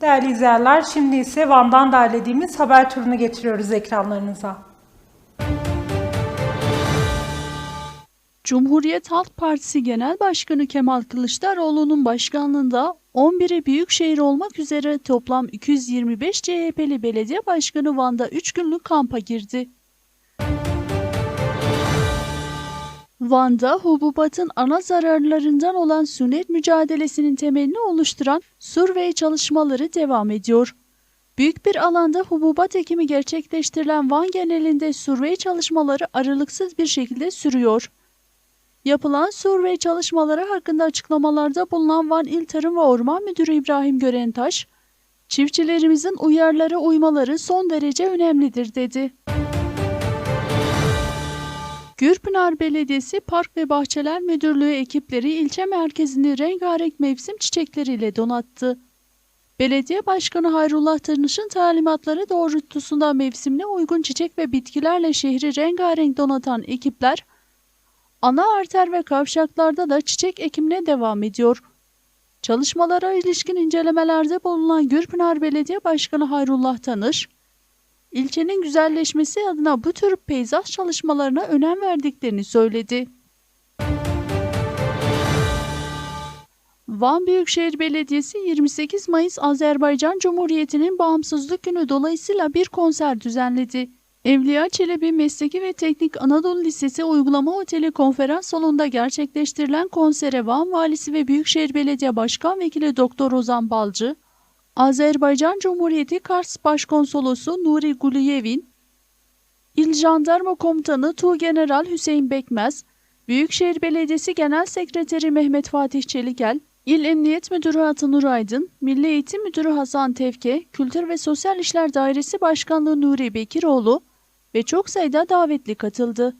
Değerli izleyenler, şimdi ise Van'dan derlediğimiz haber turunu getiriyoruz ekranlarınıza. Cumhuriyet Halk Partisi Genel Başkanı Kemal Kılıçdaroğlu'nun başkanlığında 11'i büyükşehir olmak üzere toplam 225 CHP'li belediye başkanı Van'da 3 günlük kampa girdi. Van'da hububatın ana zararlarından olan sünnet mücadelesinin temelini oluşturan survey çalışmaları devam ediyor. Büyük bir alanda hububat ekimi gerçekleştirilen Van genelinde survey çalışmaları aralıksız bir şekilde sürüyor. Yapılan survey çalışmaları hakkında açıklamalarda bulunan Van İl Tarım ve Orman Müdürü İbrahim Görentaş, çiftçilerimizin uyarılara uymaları son derece önemlidir dedi. Gürpınar Belediyesi Park ve Bahçeler Müdürlüğü ekipleri ilçe merkezini rengarenk mevsim çiçekleriyle donattı. Belediye Başkanı Hayrullah Tırnış'ın talimatları doğrultusunda mevsimine uygun çiçek ve bitkilerle şehri rengarenk donatan ekipler, ana arter ve kavşaklarda da çiçek ekimine devam ediyor. Çalışmalara ilişkin incelemelerde bulunan Gürpınar Belediye Başkanı Hayrullah Tanış, ilçenin güzelleşmesi adına bu tür peyzaj çalışmalarına önem verdiklerini söyledi. Van Büyükşehir Belediyesi 28 Mayıs Azerbaycan Cumhuriyeti'nin bağımsızlık günü dolayısıyla bir konser düzenledi. Evliya Çelebi Mesleki ve Teknik Anadolu Lisesi Uygulama Oteli konferans salonunda gerçekleştirilen konsere Van Valisi ve Büyükşehir Belediye Başkan Vekili Doktor Ozan Balcı, Azerbaycan Cumhuriyeti Kars Başkonsolosu Nuri Guliyevin, İl Jandarma Komutanı Tuğgeneral Hüseyin Bekmez, Büyükşehir Belediyesi Genel Sekreteri Mehmet Fatih Çeligel, İl Emniyet Müdürü Atanur Aydın, Milli Eğitim Müdürü Hasan Tevke, Kültür ve Sosyal İşler Dairesi Başkanlığı Nuri Bekiroğlu ve çok sayıda davetli katıldı.